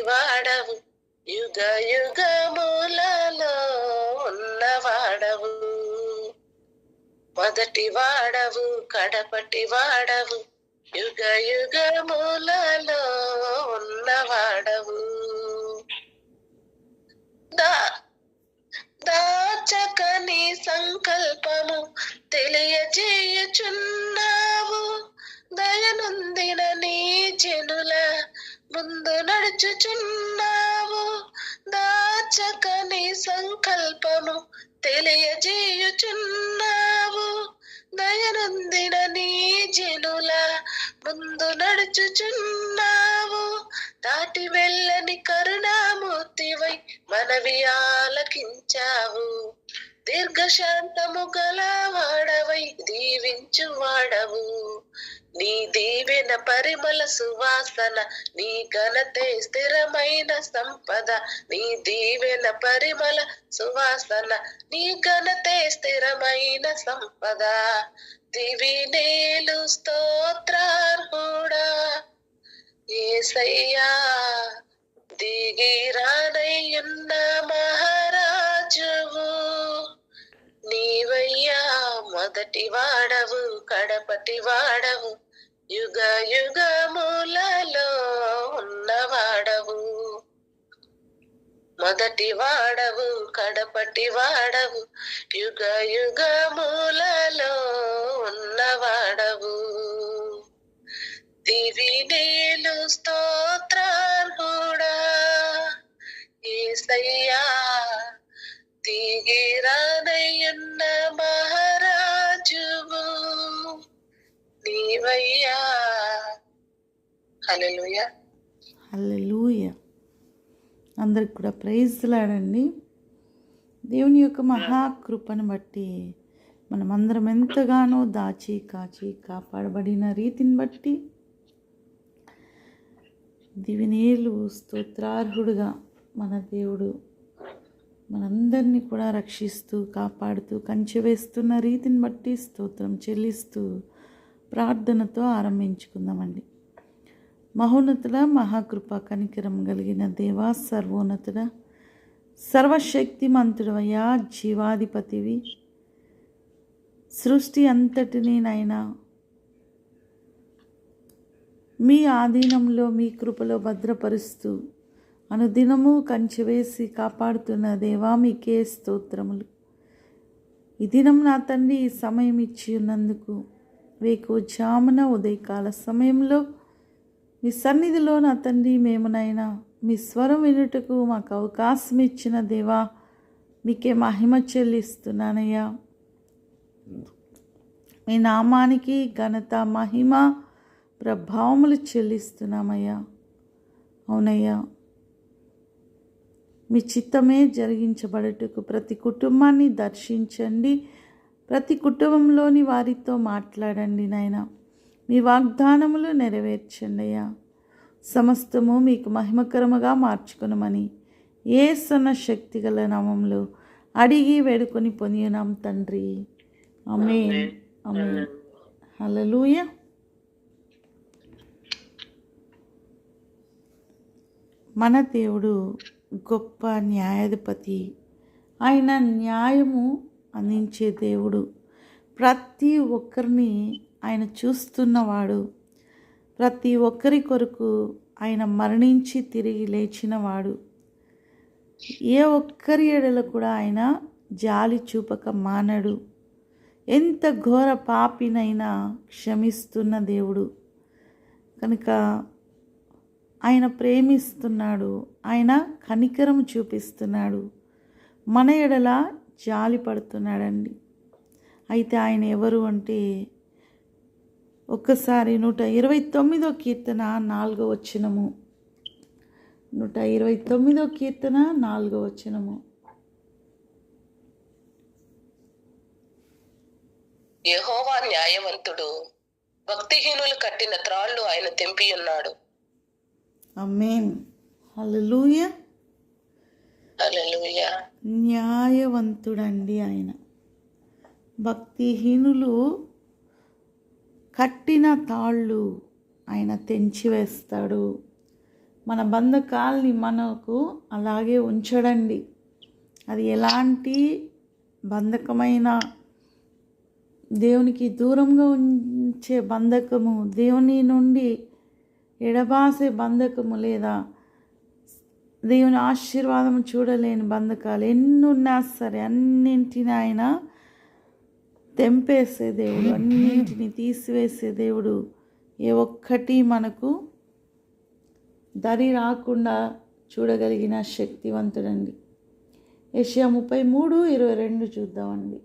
వాడవు. యుగ యుగములలో ఉన్నవాడవు. మొదటి వాడవు కడపటి వాడవు. యుగ యుగములలో ఉన్నవాడవు. దా దాచకని సంకల్పము తెలియజేయుచున్నావు. దయనుందిన నీ జనుల ముందు నడుచుచున్నావు దాచకని సంకల్పము తెలియజేయుచున్నావు. దయనందిన నీ జనుల ముందు నడుచుచున్నావు. దాటి వెళ్ళని కరుణామూర్తివై మనవి ఆలకించావు. దీర్ఘశాంతము గలవాడవై దీవించు వాడవు. నీ దీవెన పరిమళ సువాసన నీ ఘనతే స్థిరమైన సంపద. నీ దీవెన పరిమళ సువాసన నీ ఘనతే స్థిరమైన సంపద. దివి నేలు స్తోత్రార్హుడా. ఏసయ్యా దిగిరానయ్యున్న మహా మొదటి వాడవు కడపటి వాడవు యుగ యుగములలో ఉన్నవాడవు. మొదటి వాడవు కడపటి వాడవు యుగ యుగములలో ఉన్నవాడవు. దివి నేలు స్తోత్రార్హుడా ఏసయ్యా దిగిరానయ్యున్న మహా హల్లెలూయా. హల్లెలూయ. అందరికి కూడా ప్రైజ్లాడండి. దేవుని యొక్క మహాకృపను బట్టి మనమందరం ఎంతగానో దాచి కాచి కాపాడబడిన రీతిని బట్టి దివినేలు స్తోత్రార్హుడుగా మన దేవుడు మనందరినీ కూడా రక్షిస్తూ కాపాడుతూ కంచె వేస్తున్న రీతిని బట్టి స్తోత్రం చెల్లిస్తూ ప్రార్థనతో ఆరంభించుకుందామండి. మహోన్నతుల మహాకృప కనికరం కలిగిన దేవా సర్వోన్నతుడ సర్వశక్తిమంతుడవయ్యా జీవాధిపతివి. సృష్టి అంతటిని నైనా మీ ఆధీనంలో మీ కృపలో భద్రపరుస్తూ అనుదినము కంచెవేసి కాపాడుతున్న దేవా మీకే స్తోత్రములు. ఈ దినం నా తండ్రి సమయం ఇచ్చి ఉన్నందుకు వేకు జామున ఉదయకాల సమయంలో మీ సన్నిధిలో నా తండ్రి మేమునైనా మీ స్వరం వినుటకు మాకు అవకాశం ఇచ్చిన దేవా మీకే మహిమ చెల్లిస్తున్నానయ్యా. మీ నామానికి ఘనత మహిమ ప్రభావములు చెల్లిస్తున్నామయ్యా. అవునయ్యా మీ చిత్తమే జరిగించబడటకు ప్రతి కుటుంబాన్ని దర్శించండి ప్రతి కుటుంబంలోని వారితో మాట్లాడండి నాయనా. మీ వాగ్దానములు నెరవేర్చండి అయ్యా. సమస్తము మీకు మహిమకరముగా మార్చుకునమని ఏ సన్న శక్తి గల నామంలో అడిగి వేడుకొని పొందినాం తండ్రి. అమే అమే హల్లెలూయ. మన దేవుడు గొప్ప న్యాయాధిపతి. ఆయన న్యాయము అందించే దేవుడు. ప్రతి ఒక్కరిని ఆయన చూస్తున్నవాడు. ప్రతి ఒక్కరి కొరకు ఆయన మరణించి తిరిగి లేచినవాడు. ఏ ఒక్కరి ఎడల కూడా ఆయన జాలి చూపక మానడు. ఎంత ఘోర పాపినైనా క్షమిస్తున్న దేవుడు. కనుక ఆయన ప్రేమిస్తున్నాడు. ఆయన కనికరం చూపిస్తున్నాడు. మన ఎడల జాలి పడుతున్నాడండి. అయితే ఆయన ఎవరు అంటే ఒక్కసారి నూట ఇరవై తొమ్మిదో కీర్తన నాలుగో వచ్చినము నూట ఇరవై తొమ్మిదో కీర్తన నాలుగో వచ్చినము యెహోవా న్యాయవంతుడు భక్తిహీనులు కట్టిన త్రాళ్ళు ఆయన తెంపి ఉన్నాడు. అమ్మేన్ హల్లెలూయా. హల్లెలూయా. న్యాయవంతుడండి ఆయన. భక్తిహీనులు కట్టిన తాళ్ళు ఆయన తెంచివేస్తాడు మన బంధకాల్ని మనకు అలాగే ఉంచడండి. అది ఎలాంటి బంధకమైన దేవునికి దూరంగా ఉంచే బంధకము దేవుని నుండి ఎడబాసే బంధకము లేదా దేవుని ఆశీర్వాదం చూడలేని బంధకాలు ఎన్ని ఉన్నా సరే అన్నింటిని ఆయన తెంపేసే దేవుడు అన్నింటిని తీసివేసే దేవుడు ఏ ఒక్కటి మనకు దరి రాకుండా చూడగలిగిన శక్తివంతుడండి. యషయా ముప్పై మూడు ఇరవై రెండు చూద్దామండి.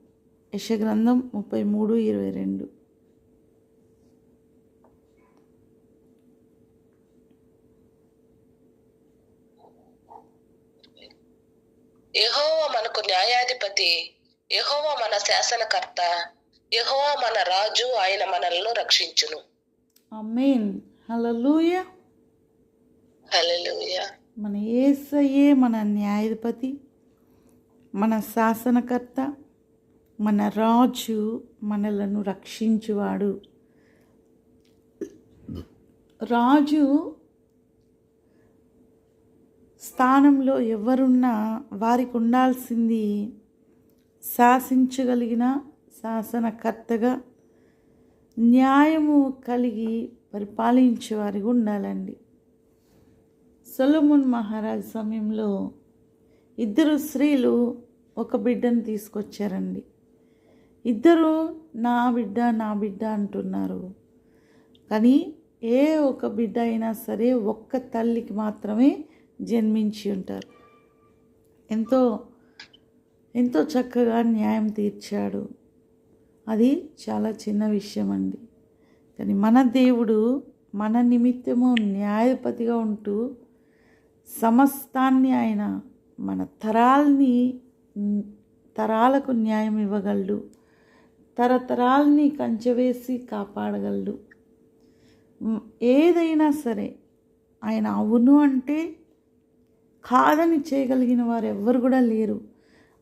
యశ గ్రంథం ముప్పై మూడు ఇరవై రెండు. మనకు న్యాయాధిపతి యెహోవ మన శాసనకర్త యెహోవ మన రాజు ఆయన మనల్ని రక్షించును. అమేన్ మన ఏసయ్యే మన న్యాయాధిపతి మన శాసనకర్త మన రాజు మనలను రక్షించువాడు. రాజు స్థానంలో ఎవరున్నా వారికి ఉండాల్సింది శాసించగలిగిన శాసనకర్తగా న్యాయము కలిగి పరిపాలించేవారిగా ఉండాలండి. సొలమున్ మహారాజ్ సమయంలో ఇద్దరు స్త్రీలు ఒక బిడ్డను తీసుకొచ్చారండి. ఇద్దరు నా బిడ్డ నా బిడ్డ అంటున్నారు. కానీ ఏ ఒక బిడ్డ అయినా సరే ఒక్క తల్లికి మాత్రమే జన్మించి ఉంటారు. ఎంతో ఎంతో చక్కగా న్యాయం తీర్చాడు. అది చాలా చిన్న విషయం అండి కానీ మన దేవుడు మన నిమిత్తము న్యాయపతిగా ఉంటూ సమస్తాన్ని ఆయన మన తరాల్ని తరాలకు న్యాయం ఇవ్వగలడు. తరతరాల్ని కంచెవేసి కాపాడగలడు. ఏదైనా సరే ఆయన అవును అంటే కాదని చేయగలిగిన వారు ఎవ్వరు కూడా లేరు.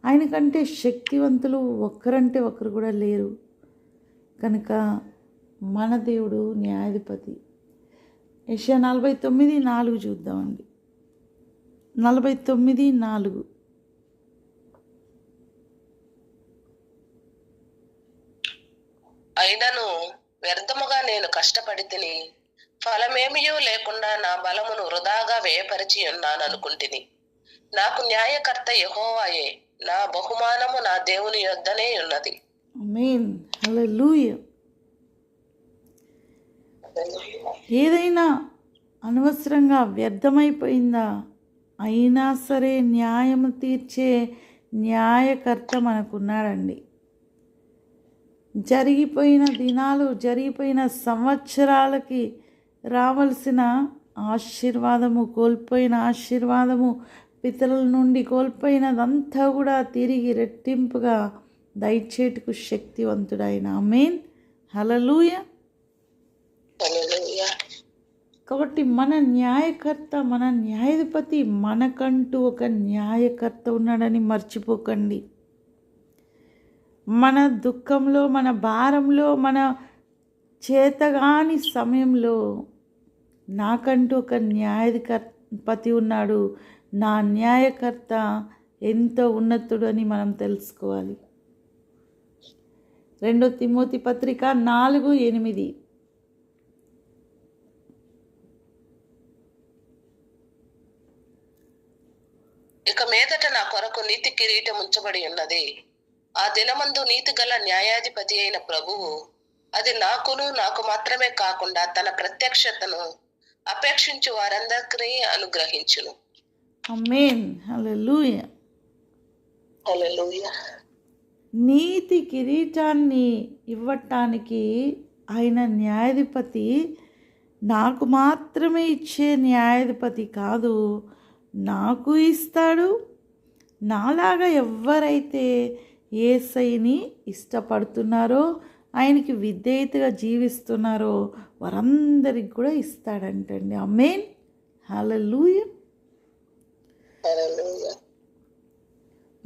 ఆయనకంటే శక్తివంతులు ఒక్కరంటే ఒకరు కూడా లేరు. కనుక మన దేవుడు న్యాయాధిపతి. యశ నలభై తొమ్మిది నాలుగు చూద్దామండి. నలభై తొమ్మిది నాలుగు. అయినను వ్యర్థముగా నేను కష్టపడి తిని ఫలమేమియూ లేకుండా నా బలమును వృధాగా వేయపరిచి ఉన్నాను అనుకుంటుని నాకు న్యాయకర్త యహోవాయే. నా బహుమానము నా దేవుని యొద్దనే ఉన్నది. ఏదైనా అనవసరంగా వ్యర్థమైపోయిందా? అయినా సరే న్యాయం తీర్చే న్యాయకర్త మనకున్నాడండి. జరిగిపోయిన దినాలు జరిగిపోయిన సంవత్సరాలకి రావలసిన ఆశీర్వాదము కోల్పోయిన ఆశీర్వాదము పితరుల నుండి కోల్పోయినదంతా కూడా తిరిగి రెట్టింపుగా దయచేటుకు శక్తివంతుడైన. మెయిన్ హలలుయ. కాబట్టి మన న్యాయకర్త మన న్యాయాధిపతి మనకంటూ ఒక న్యాయకర్త ఉన్నాడని మర్చిపోకండి. మన దుఃఖంలో మన భారంలో మన చేతగాని సమయంలో నాకంటూ ఒక న్యాయాధిపతి ఉన్నాడు. నా న్యాయకర్త ఎంతో ఉన్నతుడు అని మనం తెలుసుకోవాలి. రెండో తిమోతి పత్రిక నాలుగు ఎనిమిది. ఇక మీదట నా కొరకు నీతి కిరీటం ఉంచబడి ఉన్నది. ఆ దినమందు నీతి గల న్యాయాధిపతి అయిన ప్రభువు అది నాకును నాకు మాత్రమే కాకుండా తన ప్రత్యక్షతను అపేక్షించు వారందరికీ అనుగ్రహించును. అమేన్ హల్లెలూయ హల్లెలూయా. నీతి కిరీటాన్ని ఇవ్వటానికి ఆయన న్యాయాధిపతి నాకు మాత్రమే ఇచ్చే న్యాయాధిపతి కాదు నాకు ఇస్తాడు. నాలాగా ఎవరైతే ఏసైని ఇష్టపడుతున్నారో ఆయనకి విధేయతగా జీవిస్తున్నారో వారందరికి కూడా ఇస్తాడంటండి. హల్లెలూయ హల్లెలూయా.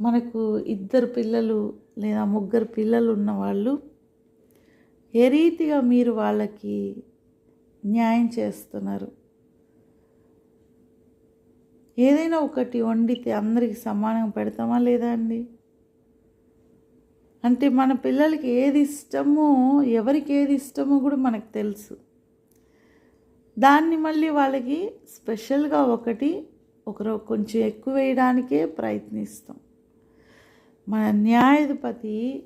మనకు ఇద్దరు పిల్లలు లేదా ముగ్గురు పిల్లలు ఉన్నవాళ్ళు ఏ రీతిగా మీరు వాళ్ళకి న్యాయం చేస్తున్నారు? ఏదైనా ఒకటి వండితే అందరికి సమానంగా పెడతామా లేదా అండి? అంటే మన పిల్లలకి ఏది ఇష్టమో ఎవరికి ఏది ఇష్టమో కూడా మనకు తెలుసు. దాన్ని మళ్ళీ వాళ్ళకి స్పెషల్గా ఒకటి ఒకరు కొంచెం ఎక్కువ వేయడానికే ప్రయత్నిస్తాం. మన న్యాయాధిపతి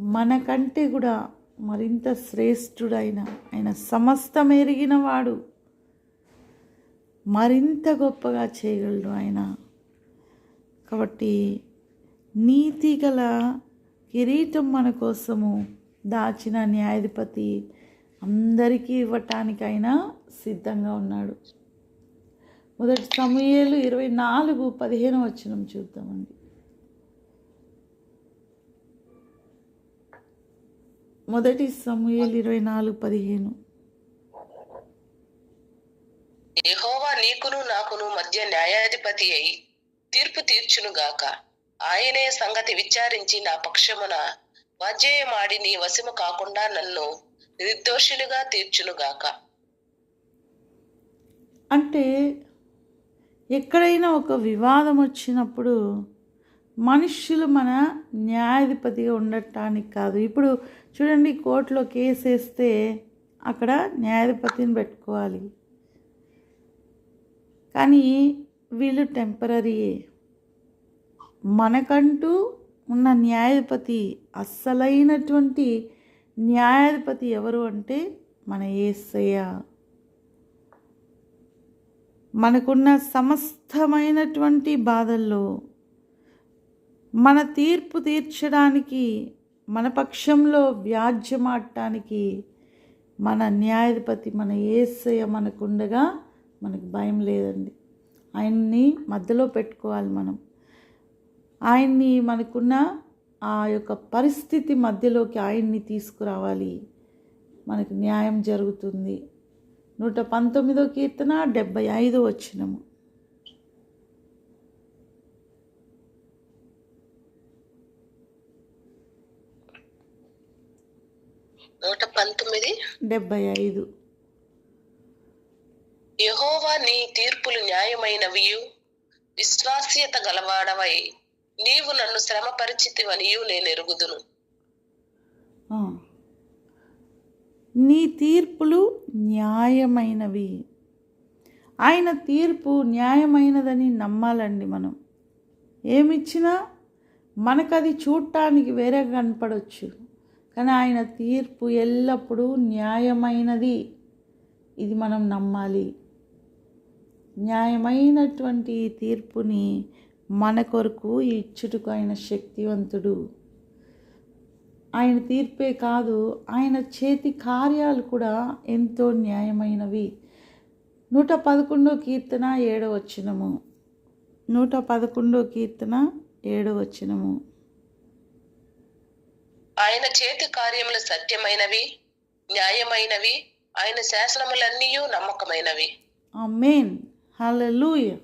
మనకంటే కూడా మరింత శ్రేష్ఠుడైన ఆయన సమస్తం ఎరిగిన వాడు. మరింత గొప్పగా చేయగలడు ఆయన. కాబట్టి నీతి గల కిరీటం మన కోసము దాచిన న్యాయాధిపతి అందరికీ ఇవ్వటానికైనా సిద్ధంగా ఉన్నాడు. మొదటి సమయాలు ఇరవై నాలుగు పదిహేను వచ్చినం చూద్దామండి. మొదటి సమయాలు ఇరవై నాలుగు పదిహేను. యెహోవా నీకును నాకును మధ్య న్యాయాధిపతి అయి తీర్పు తీర్చునుగాక ఆయనే సంగతి విచారించి నా పక్షమున వాజ్యేయమాడి నీ వశము కాకుండా నన్ను నిర్దోషులుగా తీర్చునుగాక అంటే ఎక్కడైనా ఒక వివాదం వచ్చినప్పుడు మనుష్యులు మన న్యాయాధిపతిగా ఉండటానికి కాదు. ఇప్పుడు చూడండి కోర్టులో కేసు వేస్తే అక్కడ న్యాయాధిపతిని పెట్టుకోవాలి. కానీ వీళ్ళు టెంపరీయే మనకంటూ ఉన్న న్యాయాధిపతి అస్సలైనటువంటి న్యాయాధిపతి ఎవరు అంటే మన ఏసయ్య. మనకున్న సమస్తమైనటువంటి బాధల్లో మన తీర్పు తీర్చడానికి మన పక్షంలో వ్యాజ్యమాడటానికి మన న్యాయాధిపతి మన ఏసయ్య మనకుండగా మనకు భయం లేదండి. ఆయన్ని మధ్యలో పెట్టుకోవాలి మనం. ఆయన్ని మనకున్న ఆ యొక్క పరిస్థితి మధ్యలోకి ఆయన్ని తీసుకురావాలి. మనకు న్యాయం జరుగుతుంది. నూట పంతొమ్మిదో కీర్తన డెబ్బై ఐదు వచ్చినము నూట పంతొమ్మిది డెబ్బై ఐదు. యెహోవా నీ తీర్పులు న్యాయమైనవియు విశ్వాస్యత గలవాడవై నీవు నన్ను శ్రమ పరిచితివనియు నేను ఎరుగుదును ఆ. నీ తీర్పులు న్యాయమైనవి. ఆయన తీర్పు న్యాయమైనదని నమ్మాలండి మనం. ఏమిచ్చినా మనకు అది చూడటానికి వేరే కనపడవచ్చు కానీ ఆయన తీర్పు ఎల్లప్పుడూ న్యాయమైనది. ఇది మనం నమ్మాలి. న్యాయమైనటువంటి ఈ తీర్పుని మన కొరకు ఇచ్చుటకు ఆయన శక్తివంతుడు. ఆయన తీర్పే కాదు ఆయన చేతి కార్యాలు కూడా ఎంతో న్యాయమైనవి. నూట పదకొండో కీర్తన ఏడో వచ్చినము నూట పదకొండో కీర్తన ఏడో వచ్చినము ఆయన చేతి కార్యములు సత్యమైనవి న్యాయమైనవి ఆయన శాసనములన్నీ నమ్మకమైనవి. ఆమేన్. హల్లెలూయా.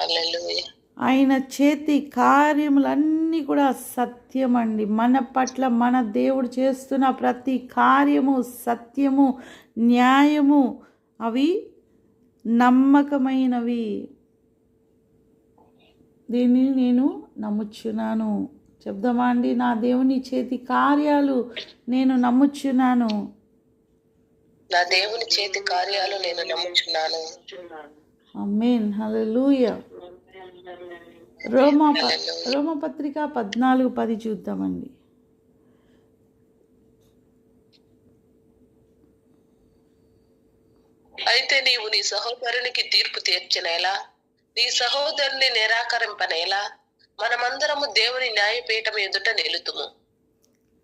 హల్లెలూయా. ఆయన చేతి కార్యములన్నీ కూడా సత్యమండి. మన పట్ల మన దేవుడు చేస్తున్న ప్రతి కార్యము సత్యము న్యాయము అవి నమ్మకమైనవి. దీన్ని నేను నమ్ముచున్నాను. చెప్దామా అండి? నా దేవుని చేతి కార్యాలు నేను నమ్ముచున్నాను. నా దేవుని చేతి కార్యాలు నేను నమ్ముచున్నాను. అమ్మేన్ హల్లెలూయా. రోమా రోమపత్రిక పద్నాలుగు పది చూద్దామండి. అయితే నీవు నీ సహోదరునికి తీర్పు తీర్చనేలా నీ సహోదరుని నిరాకరింపనేలా? మనమందరము దేవుని న్యాయపీఠం ఎదుట నిలుతుము.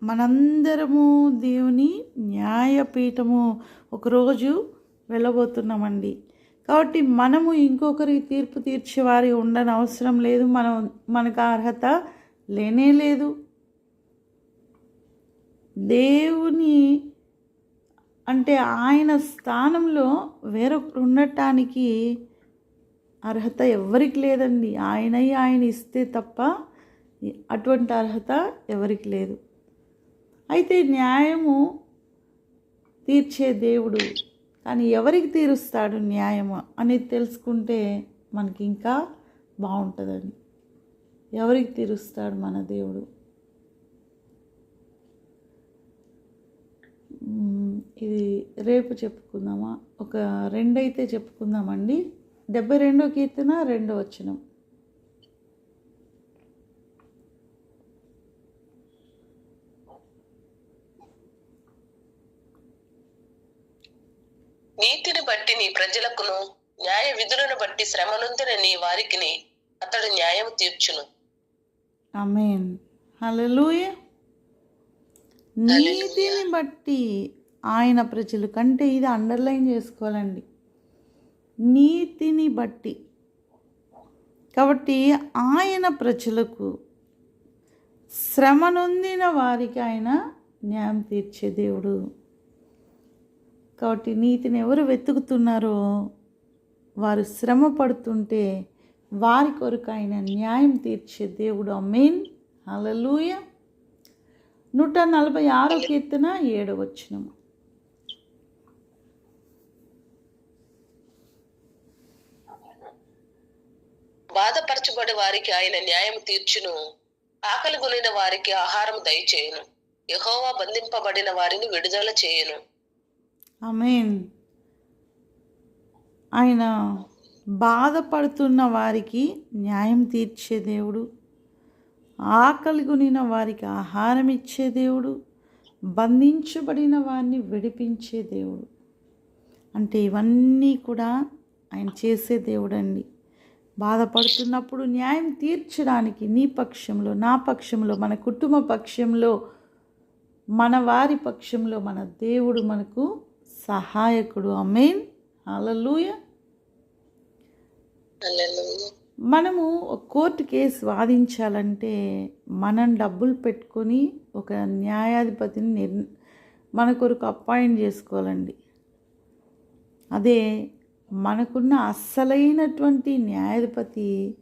మనందరము దేవుని న్యాయపీఠము ఒకరోజు వెళ్ళబోతున్నామండి. కాబట్టి మనము ఇంకొకరికి తీర్పు తీర్చేవారి ఉండని అవసరం లేదు. మనం మనకు అర్హత లేనే లేదు. దేవుని అంటే ఆయన స్థానంలో వేరొకరు ఉండటానికి అర్హత ఎవరికి లేదండి. ఆయనై ఆయన ఇస్తే తప్ప అటువంటి అర్హత ఎవరికి లేదు. అయితే న్యాయము తీర్చే దేవుడు కానీ ఎవరికి తీరుస్తాడు న్యాయము అనేది తెలుసుకుంటే మనకి ఇంకా బాగుంటుందని. ఎవరికి తీరుస్తాడు మన దేవుడు? ఇది రేపు చెప్పుకుందామా? ఒక రెండైతే చెప్పుకుందామండి. డెబ్బై రెండో కీర్తన రెండో వచ్చినాం నీతిని బట్టి నీ ప్రజలకును న్యాయ విధులను బట్టి శ్రమనుందిన నీ వారికిని అతడు న్యాయం తీర్చును. అమేన్ నీతిని బట్టి ఆయన ప్రజలు కంటే ఇది అండర్లైన్ చేసుకోవాలండి. నీతిని బట్టి. కాబట్టి ఆయన ప్రజలకు శ్రమ నొందిన వారికి ఆయన న్యాయం తీర్చే దేవుడు. కాబట్టి నీతిని ఎవరు వెతుకుతున్నారో వారు శ్రమ పడుతుంటే వారి కొరకు ఆయన న్యాయం తీర్చే దేవుడు. అమీన్ హల్లెలూయ. నూట నలభై ఆరో కీర్తన ఏడవ వచనం. బాధపరచబడి వారికి ఆయన న్యాయం తీర్చును. ఆకలి కొనిన వారికి ఆహారం దయచేయును. యెహోవా బంధింపబడిన వారిని విడుదల చేయును. అమేన్ ఆయన బాధపడుతున్న వారికి న్యాయం తీర్చే దేవుడు. ఆకలి కొనిన వారికి ఆహారం ఇచ్చే దేవుడు. బంధించబడిన వారిని విడిపించే దేవుడు. అంటే ఇవన్నీ కూడా ఆయన చేసే దేవుడండి. బాధపడుతున్నప్పుడు న్యాయం తీర్చడానికి నీ పక్షంలో నా పక్షంలో మన కుటుంబ పక్షంలో మన వారి పక్షంలో మన దేవుడు మనకు సహాయకుడు. అమేన్ హల్లెలూయ. మనము కోర్టు కేసు వాదించాలంటే మనం డబ్బులు పెట్టుకొని ఒక న్యాయాధిపతిని నిర్ మన కొరకు అపాయింట్ చేసుకోవాలండి. అదే మనకున్న అస్సలైనటువంటి న్యాయాధిపతి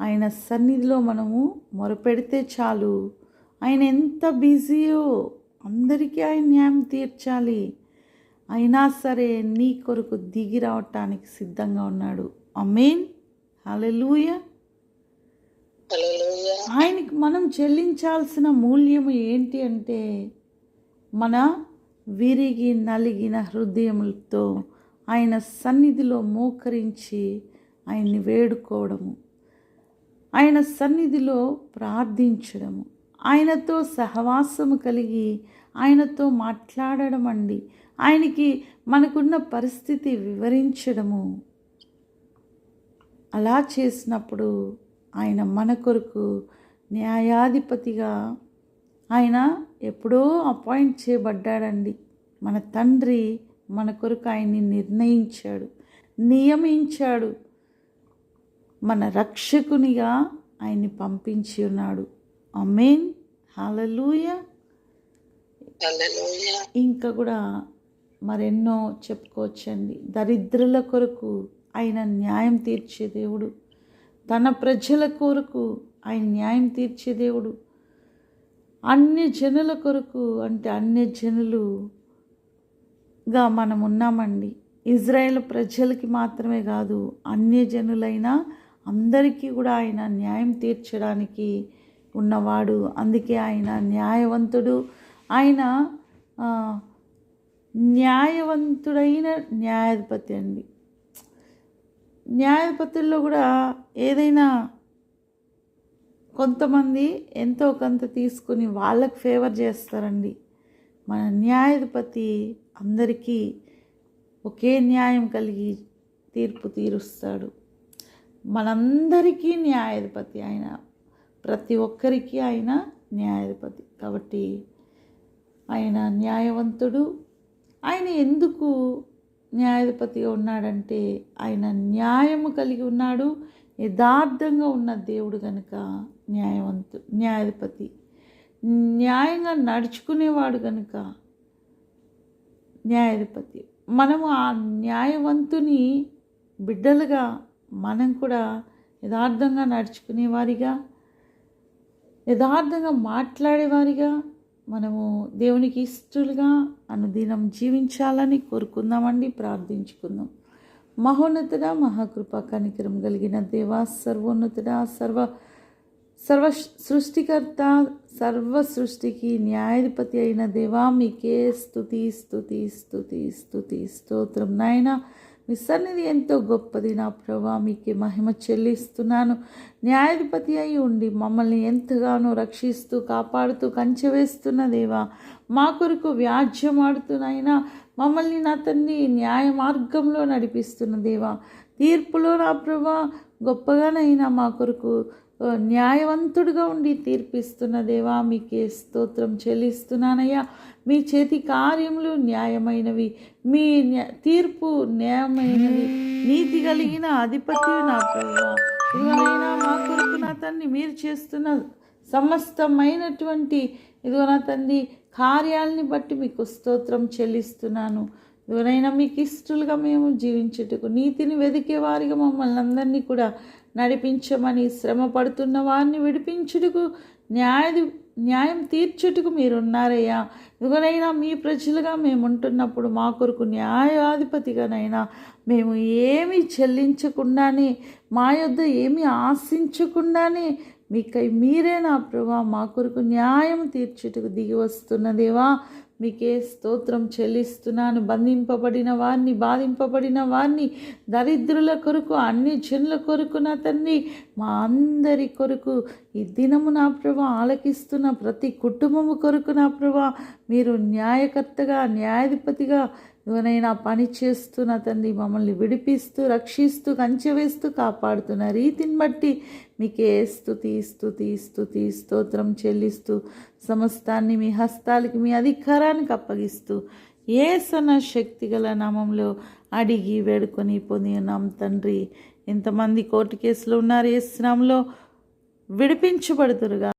ఆయన సన్నిధిలో మనము మొరపెడితే చాలు. ఆయన ఎంత బిజీయో అందరికీ ఆయన న్యాయం తీర్చాలి. అయినా సరే నీ కొరకు దిగి రావటానికి సిద్ధంగా ఉన్నాడు. అమేన్ హల్లెలూయా. ఆయనకి మనం చెల్లించాల్సిన మూల్యము ఏంటి అంటే మన విరిగి నలిగిన హృదయములతో ఆయన సన్నిధిలో మోకరించి ఆయన్ని వేడుకోవడము. ఆయన సన్నిధిలో ప్రార్థించడము. ఆయనతో సహవాసము కలిగి ఆయనతో మాట్లాడడం అండి ఆయనకి మనకున్న పరిస్థితి వివరించడము. అలా చేసినప్పుడు ఆయన మన కొరకు న్యాయాధిపతిగా ఆయన ఎప్పుడో అపాయింట్ చేయబడ్డాడండి. మన తండ్రి మన కొరకు ఆయన్ని నిర్ణయించాడు నియమించాడు. మన రక్షకునిగా ఆయన్ని పంపించి ఉన్నాడు. అమేన్ హల్లెలూయా. ఇంకా కూడా మరెన్నో చెప్పుకోవచ్చండి. దరిద్రుల కొరకు ఆయన న్యాయం తీర్చే దేవుడు. తన ప్రజల కొరకు ఆయన న్యాయం తీర్చే దేవుడు. అన్ని జనుల కొరకు అంటే అన్ని జనులుగా మనం ఉన్నామండి. ఇజ్రాయెల్ ప్రజలకి మాత్రమే కాదు అన్య జనులైన అందరికీ కూడా ఆయన న్యాయం తీర్చడానికి ఉన్నవాడు. అందుకే ఆయన న్యాయవంతుడు. ఆయన న్యాయవంతుడైన న్యాయాధిపతి అండి. న్యాయాధిపతుల్లో కూడా ఏదైనా కొంతమంది ఎంతో కొంత తీసుకుని వాళ్ళకు ఫేవర్ చేస్తారండి. మన న్యాయాధిపతి అందరికీ ఒకే న్యాయం కలిగి తీర్పు తీరుస్తాడు. మనందరికీ న్యాయాధిపతి ఆయన ప్రతి ఒక్కరికి ఆయన న్యాయాధిపతి కాబట్టి ఆయన న్యాయవంతుడు. ఆయన ఎందుకు న్యాయాధిపతిగా ఉన్నాడంటే ఆయన న్యాయము కలిగి ఉన్నాడు యథార్థంగా ఉన్న దేవుడు కనుక న్యాయవంతు న్యాయాధిపతి. న్యాయంగా నడుచుకునేవాడు కనుక న్యాయాధిపతి. మనము ఆ న్యాయవంతుని బిడ్డలుగా మనం కూడా యథార్థంగా నడుచుకునేవారిగా యథార్థంగా మాట్లాడేవారిగా మనము దేవునికి ఇష్టలుగా అనుదినం జీవించాలని కోరుకుందామండి ప్రార్థించుకుందాం. మహోన్నతుడ మహాకృప కనికరం కలిగిన దేవా సర్వోన్నతుడ సర్వ సర్వ సృష్టికర్త సర్వ సృష్టికి న్యాయాధిపతి అయిన దేవా మీకే స్థుతి స్థుతి స్థుతి స్థుతి స్తోత్రం. నాయన మీ సన్నిధి ఎంతో గొప్పది. నా ప్రభా మీకే మహిమ చెల్లిస్తున్నాను. న్యాయాధిపతి అయి ఉండి మమ్మల్ని ఎంతగానో రక్షిస్తూ కాపాడుతూ కంచె వేస్తున్న దేవా మా కొరకు వ్యాజ్యమాడుతున్నైనా మమ్మల్ని నా తండ్రి న్యాయ మార్గంలో నడిపిస్తున్న దేవా తీర్పులో నా ప్రభా గొప్పగానైనా మా కొరకు న్యాయవంతుడిగా ఉండి తీర్పిస్తున్న దేవా మీకే స్తోత్రం చెల్లిస్తున్నానయ్యా. మీ చేతి కార్యములు న్యాయమైనవి. మీ తీర్పు న్యాయమైనవి నీతి కలిగిన అధిపతి నా ప్రభా ఇదిగోనైనా మా కొరకు నా తన్ని మీరు చేస్తున్న సమస్తమైనటువంటి ఇదిగో నా తండ్రి కార్యాలని బట్టి మీకు స్తోత్రం చెల్లిస్తున్నాను. ఎవరైనా మీకు ఇష్టలుగా మేము జీవించుటకు నీతిని వెదికే వారిగా మమ్మల్ని అందరినీ కూడా నడిపించమని శ్రమ పడుతున్న వారిని విడిపించుటకు న్యాయ న్యాయం తీర్చుటకు మీరు ఉన్నారయ్యా ఇదిగోనైనా మీ ప్రజలుగా మేము ఉంటున్నప్పుడు మా కొరకు న్యాయాధిపతిగానైనా మేము ఏమి చెల్లించకుండానే మా యొద్ద ఏమి ఆశించకుండానే మీకై మీరే నా ప్రభా మా కొరకు న్యాయం తీర్చుటకు దిగి వస్తున్న దేవా. మీకే స్తోత్రం చెల్లిస్తున్నాను. బంధింపబడిన వారిని బాధింపబడిన వారిని దరిద్రుల కొరకు అన్ని జనుల కొరకు నా తండ్రి మా అందరి కొరకు ఈ దినము నా ప్రభా ఆలకిస్తున్న ప్రతి కుటుంబము కొరకు నా ప్రభా మీరు న్యాయకర్తగా న్యాయాధిపతిగా ఎవరైనా పని చేస్తున్న తండ్రి మమ్మల్ని విడిపిస్తూ రక్షిస్తూ కంచె వేస్తూ కాపాడుతున్న రీతిని బట్టి మీకే స్థుతి స్థుతి స్థుతి స్తోత్రం చెల్లిస్తూ సమస్తాన్ని మీ హస్తాలకి మీ అధికారానికి అప్పగిస్తూ ఏ శక్తి గల నామంలో అడిగి వేడుకొని పొంది ఉన్నాం తండ్రి. ఎంతమంది కోర్టు కేసులు ఉన్నారు? ఏ స్నామంలో విడిపించబడుతురుగా